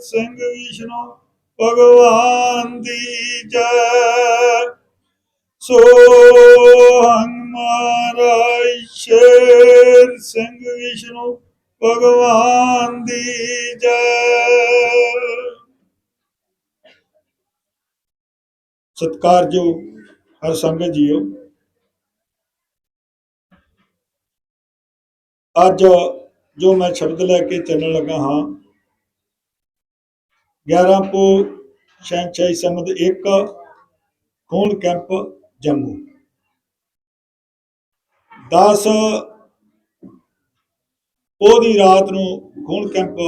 ਸਿੰਘ ਵਿਸ਼ਨੂੰ ਭਗਵਾਨ ਦੀ ਜੈ। ਸੋ ਹਮਾਰਾ ਸ਼ੇਰ ਸਿੰਘ ਵਿਸ਼ਨੂੰ ਭਗਵਾਨ ਦੀ ਜੈ। ਸਤਿਕਾਰਯੋਗ ਹਰ ਸੰਗਤ ਜੀਓ। ਅੱਜ ਜੋ ਮੈਂ ਸ਼ਬਦ ਲੈ ਕੇ ਚੱਲਣ ਲੱਗਾ ਹਾਂ 11 ਪੋ ਸ਼ੈਂਚਾਈ ਸਮਦ 1 ਖੂਨ ਕੈਂਪ ਜੰਮੂ। 10 ਉਹਦੀ ਰਾਤ ਨੂੰ ਖੂਨ ਕੈਂਪ।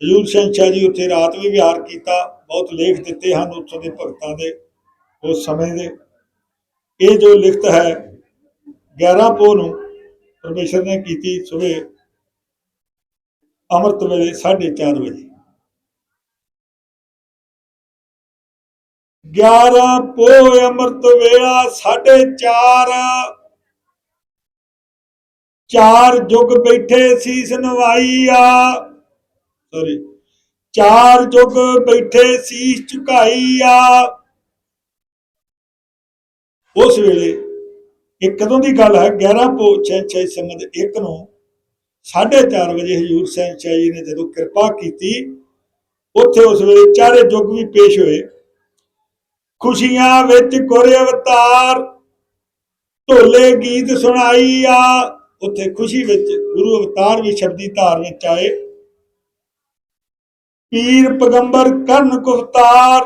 ਹਜੂਰ ਸ਼ੈਂਚਾ ਜੀ ਉੱਥੇ ਰਾਤ ਵੀ ਵਿਹਾਰ ਕੀਤਾ, ਬਹੁਤ ਲੇਖ ਦਿੱਤੇ ਹਨ ਉੱਥੋਂ ਦੇ ਭਗਤਾਂ ਦੇ ਉਸ ਸਮੇਂ ਦੇ। ਇਹ ਜੋ ਲਿਖਤ ਹੈ 11 ਪੋ ਨੂੰ ਪਰਮੇਸ਼ਰ ਨੇ ਕੀਤੀ ਸਵੇਰ ਅੰਮ੍ਰਿਤ ਵੇਲੇ 4:30 ਵਜੇ। 11 ਪੋਹ ਅੰਮ੍ਰਿਤ ਵੇਲਾ 4:30 ਚਾਰ। ਜੁਗ ਬੈਠੇ ਸੀਸ ਨਵਾਈ ਆ ਸੌਰੀ ਚਾਰ ਜੁਗ ਬੈਠੇ ਸੀਸ ਝੁਕਾਈ ਆ ਉਸ ਵੇਲੇ ਇਹ ਕਦੋਂ ਦੀ ਗੱਲ ਹੈ? 11 ਪੋ 6 ਸੰਮਤ 1 ਨੂੰ 4:30 ਵਜੇ ਹਜੂਰ ਸਾਹਿਬ ਜੀ ਨੇ ਜਦੋਂ ਕਿਰਪਾ ਕੀਤੀ, ਉੱਥੇ ਉਸ ਵੇਲੇ ਚਾਰੇ ਯੁੱਗ ਵੀ ਪੇਸ਼ ਹੋਏ। ਖੁਸ਼ੀਆਂ ਵਿੱਚ ਗੁਰ ਅਵਤਾਰ। ਢੋਲੇ ਗੀਤ ਸੁਣਾਈ ਆ। ਉੱਥੇ ਖੁਸ਼ੀ ਵਿੱਚ ਗੁਰੂ ਅਵਤਾਰ ਵੀ ਸ਼ਬਦੀ ਧਾਰ ਵਿੱਚ ਆਏ। ਪੀਰ ਪਗੰਬਰ ਕਰਨ ਕੁਫਤਾਰ।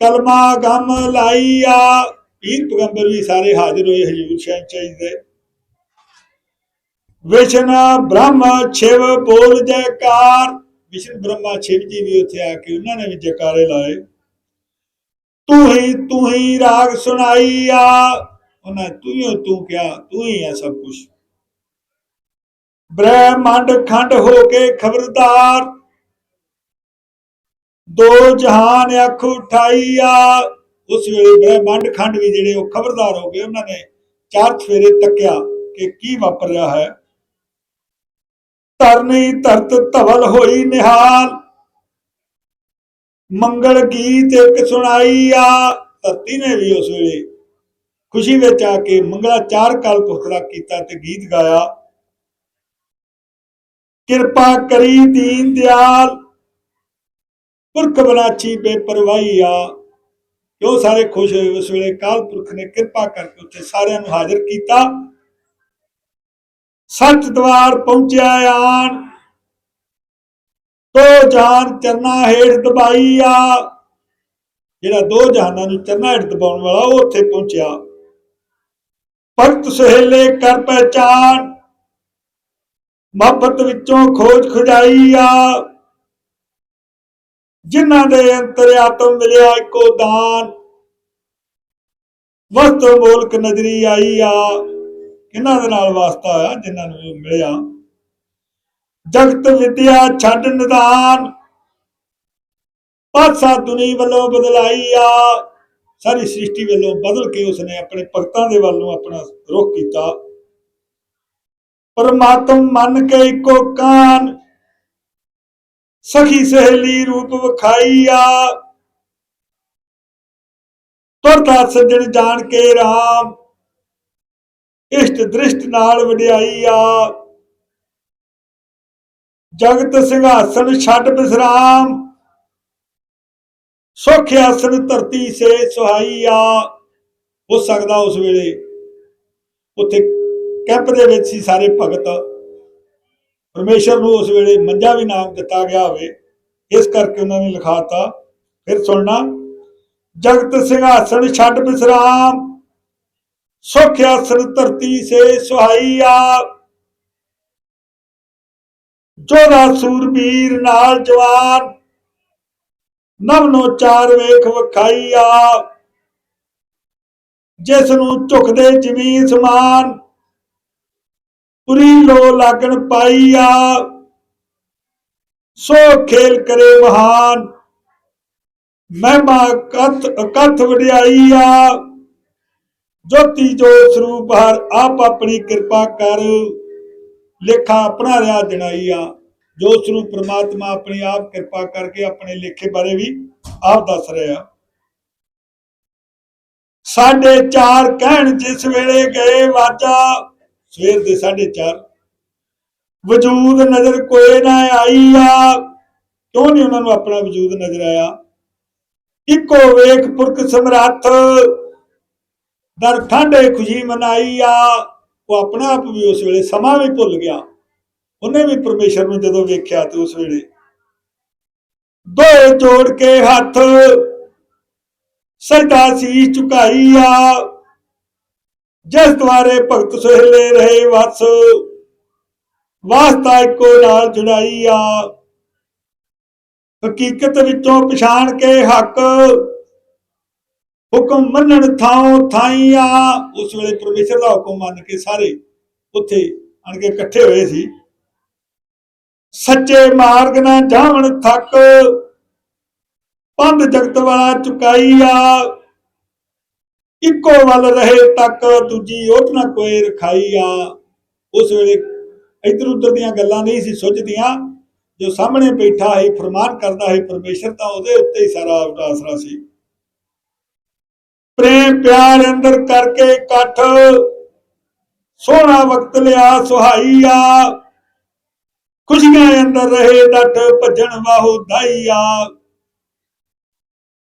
ਕਲਮਾ ਗਮ ਲਾਈ ਆ। ਪੀਰ ਪਗੰਬਰ ਵੀ ਸਾਰੇ ਹਾਜ਼ਰ ਹੋਏ ਹਜੂਰ ਸਾਹਿਬ ਜੀ ਦੇ। ਵਿਸ਼ਨ ਬ੍ਰਹਮ ਛਿਵ ਬੋਲ ਜੈਕਾਰ। ਵਿਸ਼ਨ ਬ੍ਰਹਮਾ ਛਿਵ ਜੀ ਵੀ ਉੱਥੇ ਆ ਕੇ ਉਹਨਾਂ ਨੇ ਵੀ ਜੈਕਾਰੇ ਲਾਏ। ਤੂੰ ਹੀ ਤੂੰ ਹੀ ਰਾਗ ਸੁਣਾਈ ਆ ਉਹਨਾਂ ਤੂੰ ਹੀ, ਤੂੰ ਕਿਹਾ, ਤੂੰ ਹੀ ਆ ਸਭ ਕੁਝ ਬ੍ਰਹਮੰਡ ਖੰਡ ਹੋ ਕੇ ਖਬਰਦਾਰ, ਦੋ ਜਹਾਨ ਅੱਖ ਉਠਾਈ ਆ ਉਸ ਵੇਲੇ ਬ੍ਰਹਮੰਡ ਖੰਡ ਵੀ ਜਿਹੜੇ ਉਹ ਖਬਰਦਾਰ ਹੋ ਗਏ, ਉਹਨਾਂ ਨੇ ਚਾਰ ਫੇਰੇ ਤੱਕਿਆ ਕਿ ਕੀ ਵਾਪਰ ਰਿਹਾ ਹੈ। ਧਰਨੀ ਧਰਤ ਧਵਲ ਹੋਈ ਨਿਹਾਲ ਮੰਗਲ ਗੀਤ ਇੱਕ ਸੁਣਾਈ ਆ। ਧਰਤੀ ਨੇ ਵੀ ਉਸ ਵੇਲੇ ਖੁਸ਼ੀ ਵਿੱਚ ਆ ਕੇ ਮੰਗਲਾ ਚਾਰ ਕਾਲ ਪੁਖਰਾ ਕੀਤਾ ਤੇ ਗੀਤ ਗਾਇਆ। ਕਿਰਪਾ ਕਰੀ ਦੀਨ ਦਿਆਲ, ਪੁਰਖ ਬਨਾਚੀ ਬੇਪਰਵਾਹੀ ਆ। ਜੋ ਸਾਰੇ ਖੁਸ਼ ਹੋਏ, ਉਸ ਵੇਲੇ ਕਾਲ ਪੁਰਖ ਨੇ ਕਿਰਪਾ ਕਰਕੇ ਉੱਥੇ ਸਾਰਿਆਂ ਨੂੰ ਹਾਜ਼ਰ ਕੀਤਾ। ਸੱਚ ਦਵਾਰ ਪਹੁੰਚਿਆ ਆਣ ਦੋ ਜਾਨ ਚਰਨਾ ਹੇਠ ਦਬਾਈ ਆ। ਜਿਹੜਾ ਦੋ ਜਹਾਨਾਂ ਨੂੰ ਚਰਨਾ ਹੇਠ ਦਬਾਉਣ ਵਾਲਾ, ਉਹ ਉੱਥੇ ਪਹੁੰਚਿਆ। ਭਗਤ ਸੁਹੇਲੇ ਕਰ ਪਹਿਚਾਨ ਮੁਹੱਬਤ ਵਿੱਚੋਂ ਖੋਜ ਖੁਜਾਈ ਆ। ਜਿਨ੍ਹਾਂ ਦੇ ਅੰਤਰ ਆਤਮ ਮਿਲਿਆ ਇੱਕੋ ਦਾਨ। ਵਸਤ ਮੋਲਕ ਨਜ਼ਰੀ ਆਈ ਆ। ਕਿਹਨਾਂ ਦੇ ਨਾਲ ਵਾਸਤਾ ਹੋਇਆ? ਜਿਨ੍ਹਾਂ ਨੂੰ ਮਿਲਿਆ। ਜਗਤ ਵਿਦਿਆ ਛੱਡ ਨਿਦਾਨ। ਪਾਸਾ ਦੁਨੀ ਵੱਲੋਂ ਬਦਲਾਈ ਆ ਸਾਰੀ ਸ੍ਰਿਸ਼ਟੀ ਵੱਲੋਂ ਬਦਲ ਕੇ ਉਸਨੇ ਆਪਣੇ ਭਗਤਾਂ ਦੇ ਵੱਲ ਆਪਣਾ ਰੁਖ ਕੀਤਾ। ਪਰਮਾਤਮ ਮੰਨ ਕੇ ਇੱਕੋ ਕਾਨ, ਸਖੀ ਸਹੇਲੀ ਰੂਪ ਵਿਖਾਈ ਆ ਤੁਰਦਾ ਸੱਜਣ ਜਾਣ ਕੇ ਰਾਮ, ਇਸ਼ਟ ਦ੍ਰਿਸ਼ਟ ਨਾਲ ਵਡਿਆਈ ਆ ਜਗਤ ਸਿੰਘਾਸਨ ਛੱਡ ਬਿਸਰਾਮ। ਸੁਖ ਆਸਨ ਧਰਤੀ ਸੇ ਸੁਹਾਈ ਆ ਹੋ ਸਕਦਾ ਉਸ ਵੇਲੇ ਉੱਥੇ ਕੈਂਪ ਦੇ ਵਿੱਚ ਸੀ ਸਾਰੇ ਭਗਤ ਪਰਮੇਸ਼ਰ ਨੂੰ ਉਸ ਵੇਲੇ ਮੰਜਾ ਵੀ ਨਾਮ ਦਿੱਤਾ ਗਿਆ ਹੋਵੇ। ਇਸ ਕਰਕੇ ਉਹਨਾਂ ਨੇ ਲਿਖਾਤਾ ਫਿਰ ਸੁਣਨਾ, ਜਗਤ ਸਿੰਘਾਸਨ ਛੱਡ ਬਿਸਰਾਮ। ਸੁਖ ਆਸਨ ਧਰਤੀ ਸੇ ਸੁਹਾਈ ਆ ਜੋਰਾ ਸੂਰਬੀਰ ਨਾਲ ਜਵਾਨ ਨਵ ਨੂੰ ਚਾਰ ਵੇਖ ਵਖਾਈ ਜਿਸ ਨੂੰ ਝੁਕਦੇ ਜ਼ਮੀਨ ਸਮਾਨ ਪੁਰੀ ਲੋ ਲਾਗਣ ਪਾਈ ਸੋ ਖੇਲ ਕਰੇ ਮਹਾਨ, ਮਹਿਮਾ ਕਥ ਕਥ ਵਡਿਆਈ ਜੋਤੀ ਜੋ ਸਰੂਪ ਹਰ ਆਪ ਆਪਣੀ ਕਿਰਪਾ ਕਰ। ਲੇਖਾ ਆਪਣਾ ਰਿਆ ਜਣਾਈ ਆ। ਜੋ ਉਸ ਪ੍ਰਮਾਤਮਾ ਆਪਣੀ ਆਪ ਕਿਰਪਾ ਕਰਕੇ ਆਪਣੇ ਲੇਖੇ ਬਾਰੇ ਵੀ ਆਪ ਦੱਸ ਰਿਹਾ। ਸਾਡੇ ਚਾਰ ਕਹਿਣ ਜਿਸ ਵੇਲੇ ਗਏ ਵਾਜਾ, ਸਵੇਰ ਦੇ ਸਾਢੇ ਚਾਰ। ਵਜੂਦ ਨਜ਼ਰ ਕੋਈ ਨਾ ਆਈ ਆ। ਕਿਉਂ ਨਹੀਂ ਉਹਨਾਂ ਨੂੰ ਆਪਣਾ ਵਜੂਦ ਨਜ਼ਰ ਆਇਆ? ਇੱਕੋ ਵੇਖ ਪੁਰਖ ਸਮਰੱਥ, ਦਰ ਠੰਡੇ ਖੁਸ਼ੀ ਮਨਾਈ ਆ। ਉਹ ਆਪਣਾ ਆਪ ਵੀ ਉਸ ਵੇਲੇ ਸਮਾਂ ਵੀ ਭੁੱਲ ਗਿਆ। ਉਹਨੇ ਵੀ ਪਰਮੇਸ਼ਰ ਨੂੰ ਜਦੋਂ ਵੇਖਿਆ ਤੇ ਉਸ ਵੇਲੇ ਦੋਏ ਜੋੜ ਕੇ ਹੱਥ ਸਜਦਾ ਸੀ ਝੁਕਾਈ ਆ ਜਿਸ ਦੁਆਰੇ ਭਗਤ ਸੁਹੇਲੇ ਰਹੇ ਵਸ, ਵਾਸਤਾ ਇੱਕੋ ਨਾਲ ਜੁੜਾਈ ਆ ਹਕੀਕਤ ਵਿੱਚੋਂ ਪਛਾਣ ਕੇ ਹੱਕ ਹੁਕਮ ਮੰਨਣ ਥਾਂ ਥਾਈ ਆ ਉਸ ਵੇਲੇ ਪਰਮੇਸ਼ਰ ਦਾ ਹੁਕਮ ਮੰਨ ਕੇ ਸਾਰੇ ਉੱਥੇ ਆਣ ਕੇ ਇਕੱਠੇ ਹੋਏ ਸੀ। ਸੱਚੇ ਮਾਰਗ ਨਾ ਜਾਵਣ ਥੱਕ ਪੰਧ ਜਗਤ ਵਾਲਾ ਚੁਕਾਈ ਆ ਇੱਕੋ ਵੱਲ ਰਹੇ ਤੱਕ, ਦੂਜੀ ਓਟ ਨਾ ਕੋਈ ਰਖਾਈ ਆ ਉਸ ਵੇਲੇ ਇਧਰ ਉਧਰ ਦੀਆਂ ਗੱਲਾਂ ਨਹੀਂ ਸੀ ਸੁਝਦੀਆਂ ਜੋ ਸਾਹਮਣੇ ਬੈਠਾ ਹੈ ਫਰਮਾਨ ਕਰਦਾ ਹੈ ਪਰਮੇਸ਼ਰ ਤਾਂ ਉਹਦੇ ਉੱਤੇ ਹੀ ਸਾਰਾ ਆਸਰਾ ਸੀ। ਪ੍ਰੇਮ ਪਿਆਰ ਅੰਦਰ ਕਰਕੇ ਇਕੱਠ। ਸੋਹਣਾ ਵਕਤ ਲਿਆ, ਸੁਹਾਈ ਆ। ਖੁਸ਼ੀਆਂ ਅੰਦਰ ਰਹੇ ਡੱਟ ਭੱਜਣ ਵਾਹੂ ਦਾਈ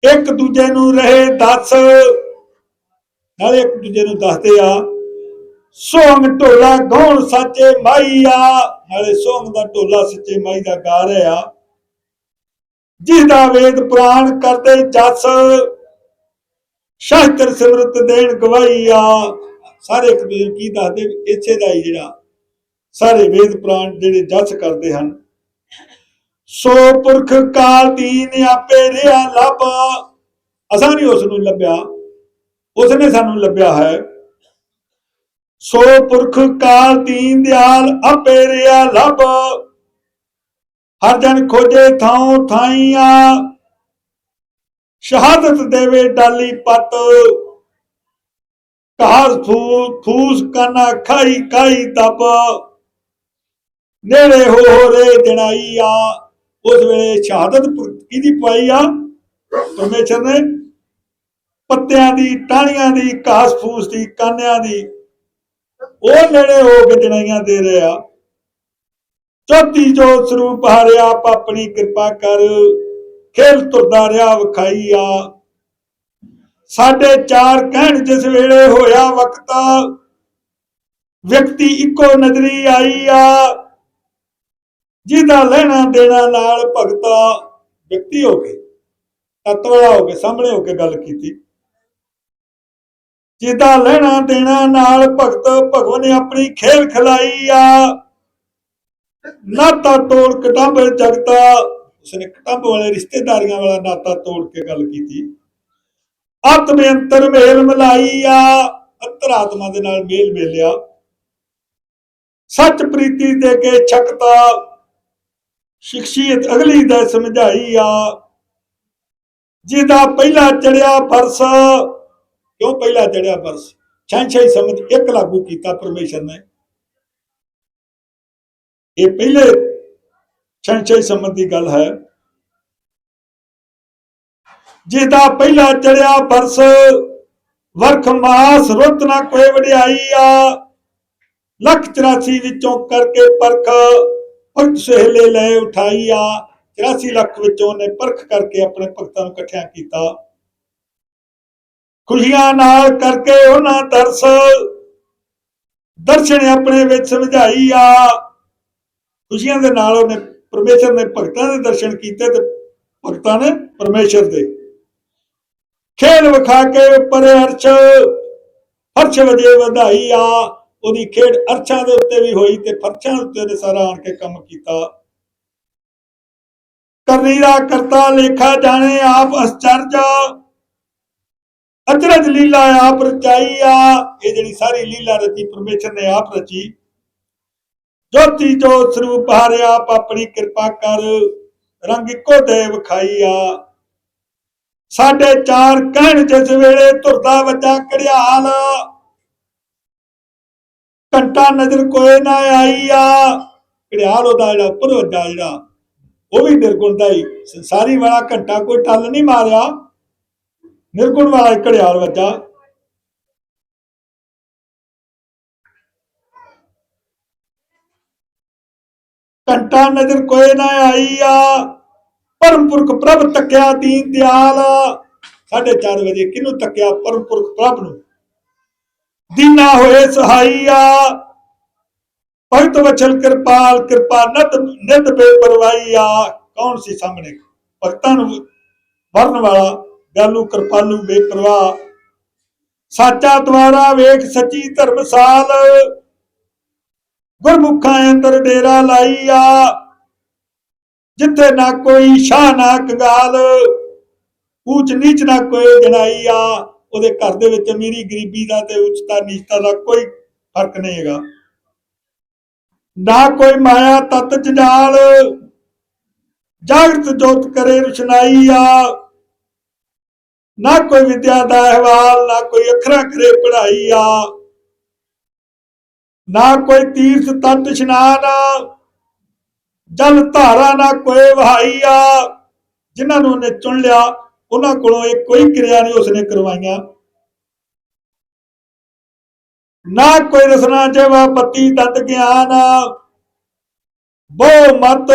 ਇੱਕ ਦੂਜੇ ਨੂੰ ਰਹੇ, ਦੱਸ। ਨਾਲੇ ਇੱਕ ਦੂਜੇ ਨੂੰ ਦੱਸਦੇ ਆ, ਸੋਹਣ ਢੋਲਾ ਗਾਉਣ ਸੱਚੇ ਮਾਈ ਆ। ਨਾਲੇ ਸੋਹਣ ਦਾ ਢੋਲਾ ਸੱਚੇ ਮਾਈ ਦਾ ਗਾ ਰਿਹਾ। ਜਿਸ ਦਾ ਵੇਦ ਪੁਰਾਣ ਕਰਦੇ ਜਸ। ਸ਼ਾਸਤਰ ਸਿਮਰਤ ਦੇਣ ਗਵਾਈ ਆ। ਸਾਰੇ ਇੱਕ ਕੀ ਦੱਸਦੇ ਇੱਥੇ ਦਾ ਹੀ ਜਿਹੜਾ ਸਾਰੇ ਵੇਦ ਪੁਰਾਣ ਜਿਹੜੇ ਜਸ ਕਰਦੇ ਹਨ। ਸੋ ਪੁਰਖ ਕਾਲ ਦੀਨ ਆਪੇ ਰਿਆ ਲੱਭ। ਅਸਾਂ ਨਹੀਂ ਉਸ ਨੂੰ ਲੱਭਿਆ। ਉਸ ਨੇ ਸਾਨੂੰ ਲੱਭਿਆ ਹੈ। ਸੋ ਪੁਰਖ ਕਾਲ ਦੀਨ ਦਿਆਲ ਆਪੇ ਰਿਆ ਲੱਭ। ਹਰ ਜਨ ਖੋਜੇ ਥਾਂ ਥਾਈਆਂ। ਸ਼ਹਾਦਤ ਦੇਵੇ ਡਾਲੀ ਪਤ। ਕਾਸ ਫੂਸ ਕਾਨਾ ਖਾਈ ਕਾਈ ਤਪ। ਨੇੜੇ ਹੋ ਰੇ ਜਣਾਈ ਆ। ਉਸ ਵੇਲੇ ਸ਼ਹਾਦਤ ਕਿਹਦੀ ਪਾਈ ਆ? ਪਰਮੇਸ਼ਰ ਨੇ। ਪੱਤਿਆਂ ਦੀ, ਟਾਹਣੀਆਂ ਦੀ ਘਾਸ ਫੂਸ ਦੀ, ਕਾਨਿਆਂ ਦੀ। ਉਹ ਨੇੜੇ ਹੋ ਕੇ ਜਣਾਈਆਂ ਦੇ ਰਿਹਾ ਚੌਥੀ ਜੋ ਸਰੂਪ ਹਾਰਿਆ ਆਪਣੀ ਕਿਰਪਾ ਕਰ। ਖੇਲ ਤੁਰਦਾ ਰਿਹਾ ਵਿਖਾਈ ਆ ਸਾਡੇ ਚਾਰ ਕਹਿਣ ਜਿਸ ਵੇਲੇ ਹੋਇਆ ਵਕਤ, ਵਿਅਕਤੀ ਇੱਕੋ ਨਜ਼ਰੀ ਆਈ ਆ। ਜਿਹਦਾ ਲੈਣਾ ਦੇਣਾ ਨਾਲ ਭਗਤਾ ਵਿਅਕਤੀ ਹੋ ਕੇ ਤੱਤ ਵਾਲਾ ਹੋ ਕੇ ਸਾਹਮਣੇ ਹੋ ਕੇ ਗੱਲ ਕੀਤੀ। ਜਿਹਦਾ ਲੈਣਾ ਦੇਣਾ ਨਾਲ ਭਗਤ ਭਗਵਾਨ ਨੇ ਆਪਣੀ ਖੇਲ ਖਿਲਾਈ ਆ। ਨਾਤਾ ਤੋੜ ਕਟੰਬ ਜਗਤਾ ਉਸਨੇ ਕਟੰਬ ਵਾਲੇ ਰਿਸ਼ਤੇਦਾਰੀਆਂ ਵਾਲਾ ਨਾਤਾ ਤੋੜ ਕੇ ਗੱਲ ਕੀਤੀ। ਆਤਮ ਅੰਤਰ ਮੇਲ ਮਿਲਾਈ ਆ ਅੰਤਰਾਤਮਾ ਦੇ ਨਾਲ ਮੇਲ ਮੇਲਿਆ। ਸੱਚ ਪ੍ਰੀਤੀ ਦੇ ਕੇ ਛਕਤਾ ਸ਼ਖਸੀਅਤ ਅਗਲੀ ਦਾ ਸਮਝਾਈ ਆ ਜਿਹਦਾ ਪਹਿਲਾ ਚੜਿਆ ਫਰਸ, ਕਿਉਂ ਪਹਿਲਾ ਚੜਿਆ ਫਰਸ? ਛਾਂਛਾਈ ਸਮਝ ਇੱਕ ਲਾਗੂ ਕੀਤਾ ਪਰਮੇਸ਼ਰ ਨੇ। ਇਹ ਪਹਿਲੇ ਛੰਛੇ ਸਮਝ ਦੀ ਗੱਲ ਹੈ। ਜਿਹਦਾ ਪਹਿਲਾ ਚੜਿਆ ਫਰਸ ਵਰਖ ਮਾਸ ਰੁੱਤ ਨਾ ਕੋਈ ਵਡਿਆਈ ਆ। ਲੱਖ 84 ਵਿੱਚੋਂ ਕਰਕੇ ਪਰਖ ਭਗਤ ਸਹੇਲੇ ਲੈ ਉਠਾਈ ਆ। 84 ਲੱਖ ਵਿੱਚੋਂ ਉਹਨੇ ਪਰਖ ਕਰਕੇ ਆਪਣੇ ਭਗਤਾਂ ਨੂੰ ਇਕੱਠਿਆਂ ਕੀਤਾ। ਖੁਸ਼ੀਆਂ ਨਾਲ ਕਰਕੇ ਉਹਨਾਂ ਦਰਸ ਦਰਸ਼ਨ ਆਪਣੇ ਵਿੱਚ ਸਮਝਾਈ ਆ। ਖੁਸ਼ੀਆਂ ਦੇ ਨਾਲ ਉਹਨੇ ਪਰਮੇਸ਼ਰ ਨੇ ਭਗਤਾਂ ਦੇ ਦਰਸ਼ਨ ਕੀਤੇ ਤੇ ਭਗਤਾਂ ਨੇ ਪਰਮੇਸ਼ਰ ਦੇ। ਖੇਲ ਵਿਖਾ ਕੇ ਉੱਪਰ ਅਰਸ਼, ਫਰਸ਼ ਵਜੇ ਵਧਾਈ ਆ ਉਹਦੀ ਖੇਡ ਅਰਸ਼ਾਂ ਦੇ ਉੱਤੇ ਵੀ ਹੋਈ ਤੇ ਫਰਸ਼ਾਂ ਉੱਤੇ ਨੇ ਸਾਰਾ ਆਣ ਕੇ ਕੰਮ ਕੀਤਾ। ਕਰਨੀ ਦਾ ਕਰਤਾ, ਲੇਖਾ ਜਾਣੇ ਆਪ ਅਸਚਰਜ। ਅਚਰਜ ਲੀਲਾ ਆਪ ਰਚਾਈ ਆ। ਇਹ ਜਿਹੜੀ ਸਾਰੀ ਲੀਲਾ ਰਚੀ, ਪਰਮੇਸ਼ਰ ਨੇ ਆਪ ਰਚੀ। ਜੋਤੀ ਜੋਤ ਸਰੂਪ ਹਾਰਿਆ, ਆਪ ਆਪਣੀ ਕਿਰਪਾ ਕਰ, ਰੰਗ ਇੱਕੋ ਦੇ ਵਿਖਾਈ ਸਾਡੇ ਚਾਰ ਕਹਿਣ ਜਿਸ ਵੇਲੇ ਧੁਰਦਾ ਵੱਜਾ ਕੜਿਆਲ ਘੰਟਾ ਨਜ਼ਰ ਕੋਈ ਨਾ ਆਈ ਆ ਘੜਿਆਲ ਉਹਦਾ ਜਿਹੜਾ ਉੱਪਰ ਵੱਜਾ ਜਿਹੜਾ, ਉਹ ਵੀ ਨਿਰਗੁਣ ਦਾ ਹੀ। ਸੰਸਾਰੀ ਵਾਲਾ ਘੰਟਾ ਕੋਈ ਟੱਲ ਨਹੀਂ ਮਾਰਿਆ। ਨਿਰਗੁਣ ਵਾਲਾ ਹੀ ਘੜਿਆਲ ਵੱਜਾ। ਘੰਟਾ ਨਜ਼ਰ ਕੋਈ ਨਾ ਆਈ ਆ। ਪਰਮ ਪੁਰਖ ਪ੍ਰਭ ਤੱਕਿਆ ਦੀਨ ਦਿਆਲ। 4:30 ਵਜੇ ਕਿਹਨੂੰ ਤੱਕਿਆ ਪਰਮ ਪੁਰਖ ਪ੍ਰਭ ਨੂੰ? ਦੀਨਾ ਹੋਏ ਸਹਾਈਆ। ਭਗਤ ਵਚਲ ਕਿਰਪਾਲ, ਕਿਰਪਾ ਨਦ ਨਿਤ ਬੇਪਰਵਾਹੀਆ। ਕੌਣ ਸੀ ਸਾਹਮਣੇ? ਭਗਤਾਂ ਨੂੰ ਵਰਨ ਵਾਲਾ ਗਾਲੂ ਕਿਰਪਾਲੂ ਬੇਪਰਵਾਹ। ਸਾਚਾ ਦਵਾਰਾ ਵੇਖ ਸੱਚੀ ਧਰਮਸਾਲ ਗੁਰਮੁਖਾਂ ਅੰਦਰ ਡੇਰਾ ਲਾਈਆ। ਜਿੱਥੇ ਨਾ ਕੋਈ ਸ਼ਾਹ, ਨਾ ਕੰਗਾਲ ਊਚ ਨੀਚ ਨਾ ਕੋਈ ਜਣਾਈਆ ਉਹਦੇ ਘਰ ਦੇ ਵਿੱਚ ਅਮੀਰੀ ਗਰੀਬੀ ਦਾ ਤੇ ਉੱਚਤਾ ਨੀਚਤਾ ਦਾ ਕੋਈ ਫ਼ਰਕ ਨਹੀਂ ਹੈਗਾ। ਨਾ ਕੋਈ ਮਾਇਆ, ਤਤ, ਜੰਜਾਲ। ਜਾਗਤ ਜੋਤ ਕਰੇ ਰੁਸ਼ਨਾਈ ਆ ਨਾ ਕੋਈ ਵਿਦਿਆ ਦਾ ਅਹਿਵਾਲ, ਨਾ ਕੋਈ ਅੱਖਰਾਂ ਕਰੇ ਆ ਨਾ ਕੋਈ ਤੀਰਥ ਤਤ ਇਸ਼ਨਾਨ, ਜਲ ਧਾਰਾ ਨਾ ਕੋਈ ਵਹਾਈਆ ਜਿਨ੍ਹਾਂ ਨੂੰ ਉਹਨੇ ਚੁਣ ਲਿਆ, ਉਹਨਾਂ ਕੋਲੋਂ ਇਹ ਕੋਈ ਕਿਰਿਆ ਨਹੀਂ ਉਸਨੇ ਕਰਵਾਈਆਂ। ਨਾ ਕੋਈ ਰਸਨਾ ਜਵਾ ਪਤੀ ਤਤ ਗਿਆਨ, ਬਹੁ ਮਤ,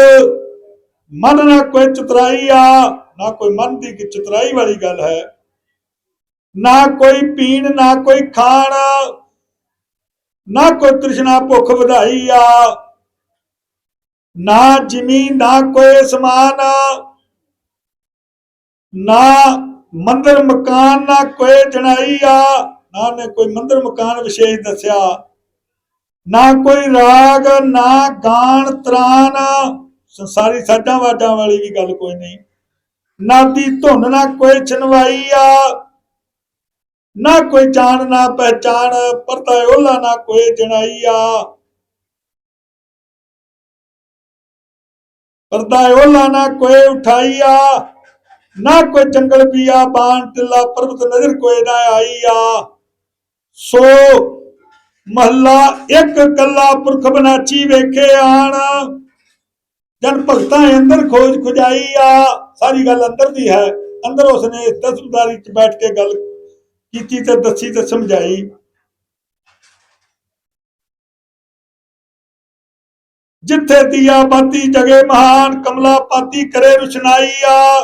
ਮਨ ਨਾ ਕੋਈ ਚਤਰਾਈ ਆ। ਨਾ ਕੋਈ ਮਨ ਦੀ ਕਿ ਚਤਰਾਈ ਵਾਲੀ ਗੱਲ ਹੈ। ਨਾ ਕੋਈ ਪੀਣ, ਨਾ ਕੋਈ ਖਾਣ ਨਾ ਕੋਈ ਤ੍ਰਿਸ਼ਨਾ ਭੁੱਖ ਵਧਾਈ ਆ, ਨਾ ਜਿਮੀ ਨਾ ਕੋਈ ਸਮਾਨ ਨਾ ਮੰਦਰ, ਮਕਾਨ, ਨਾ ਕੋਈ ਜਣਾਈ ਆ, ਨਾ ਨੇ ਕੋਈ ਮੰਦਰ, ਮਕਾਨ ਵਿਸ਼ੇਸ਼ ਦੱਸਿਆ, ਨਾ ਕੋਈ ਰਾਗ, ਨਾ ਗਾਣ ਤਰਾਨ ਸੰਸਾਰੀ ਸਾਡਾ ਵਾਜਾਂ ਵਾਲੀ ਵੀ ਗੱਲ ਕੋਈ ਨਹੀਂ, ਨਾ ਦੀ ਧੁਨ, ਨਾ ਕੋਈ ਚਨਵਾਈ ਆ ਨਾ ਕੋਈ ਜਾਣ ਨਾ ਪਹਿਚਾਨ ਪਰਤਾ ਉਹਲਾ ਨਾ ਕੋਈ ਜਣਾਈ ਆ ਪਰਦਾ ਉਹਲਾ ਨਾ ਕੋਈ ਉਠਾਈ ਆ ਨਾ ਕੋਈ ਜੰਗਲ ਪੀਆ ਬਾਣ, ਟਿੱਲਾ ਪਰਬਤ ਨਜ਼ਰ ਕੋਈ ਨਾ ਆਈ ਆ ਸੋ ਮਹੱਲਾ ਇੱਕ ਕੱਲਾ ਪੁਰਖ ਬਨਾਚੀ ਵੇਖੇ ਆਣ। ਜਨ ਭਗਤਾਂ ਅੰਦਰ ਖੋਜ ਖੁਜਾਈ ਆ ਸਾਰੀ ਗੱਲ ਅੰਦਰ ਦੀ ਹੈ। ਅੰਦਰ ਉਸਨੇ ਦਸਮਦਾਰੀ ਚ ਬੈਠ ਕੇ ਗੱਲ ਕੀਤੀ ਤੇ ਦੱਸੀ ਤੇ ਸਮਝਾਈ। ਜਿੱਥੇ ਦੀਆ ਬਾਤੀ ਜਗੇ ਮਹਾਨ ਕਮਲਾ ਪਾਤੀ ਕਰੇ ਰੁਸ਼ਨਾਈ ਆ,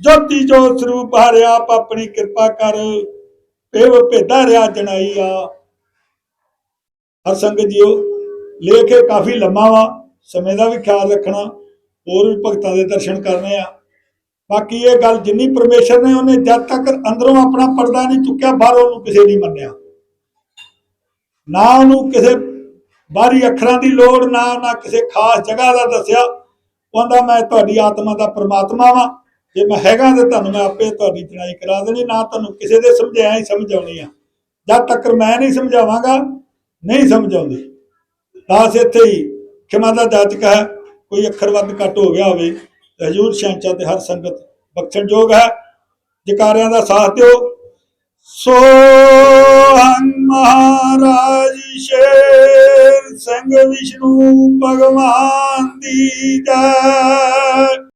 ਜੋਤੀ ਜੋ ਸਰੂਪ ਹਰਿਆ ਆਪ ਆਪਣੀ ਕਿਰਪਾ ਕਰ, ਪੇਵ ਭੇਦਾ ਰਿਆ ਜਣਾਈ ਆ। ਹਰ ਸੰਗਤ ਜੀਓ, ਲੇਖ ਕਾਫੀ ਲੰਮਾ ਵਾ, ਸਮੇਂ ਦਾ ਵੀ ਖਿਆਲ ਰੱਖਣਾ, ਹੋਰ ਵੀ ਭਗਤਾਂ ਦੇ ਦਰਸ਼ਨ ਕਰਨੇ ਆ। ਬਾਕੀ ਇਹ ਗੱਲ ਜਿੰਨੀ ਪਰਮੇਸ਼ਰ ਨੇ ਉਹਨੇ ਜਦ ਤੱਕ ਅੰਦਰੋਂ ਆਪਣਾ ਪਰਦਾ ਨਹੀਂ ਚੁੱਕਿਆ, ਬਾਹਰੋਂ ਨੂੰ ਕਿਸੇ ਨਹੀਂ ਮੰਨਿਆ। ਨਾ ਉਹਨੂੰ ਕਿਸੇ ਬਾਹਰੀ ਅੱਖਰਾਂ ਦੀ ਲੋੜ, ਨਾ ਨਾ ਕਿਸੇ ਖਾਸ ਜਗ੍ਹਾ ਦਾ ਦੱਸਿਆ। ਕਹਿੰਦਾ ਮੈਂ ਤੁਹਾਡੀ ਆਤਮਾ ਦਾ ਪ੍ਰਮਾਤਮਾ ਵਾਂ। ਜੇ ਮੈਂ ਹੈਗਾ ਤੇ ਤੁਹਾਨੂੰ ਮੈਂ ਆਪੇ ਤੁਹਾਡੀ ਚੜਾਈ ਕਰਾ ਦੇਣੀ, ਨਾ ਤੁਹਾਨੂੰ ਕਿਸੇ ਦੇ ਸਮਝਾਇਆ ਹੀ ਸਮਝਾਉਣੀ ਆ। ਜਦ ਤੱਕ ਮੈਂ ਨਹੀਂ ਸਮਝਾਵਾਂਗਾ, ਨਹੀਂ ਸਮਝਾਉਂਦੇ। ਦਾਸ ਇੱਥੇ ਹੀ। ਖਿਮਾ ਦਾ ਜਾਚਕ ਹੈ ਕੋਈ ਅੱਖਰ ਵੱਧ ਘੱਟ ਹੋ ਗਿਆ ਹੋਵੇ। ਤੇ ਹਜੂਰ ਸ਼ਾਂਚਾ ਤੇ ਹਰ ਸੰਗਤ ਬਖਸ਼ਣਯੋਗ ਹੈ। ਜਕਾਰਿਆਂ ਦਾ ਸਾਥ ਦਿਓ। ਸੋ ਹੰ ਮਹਾਰਾਜ ਸ਼ੇਰ ਸੰਗ ਵਿਸ਼ਨੂੰ ਭਗਵਾਨ ਦੀ ਜੈ।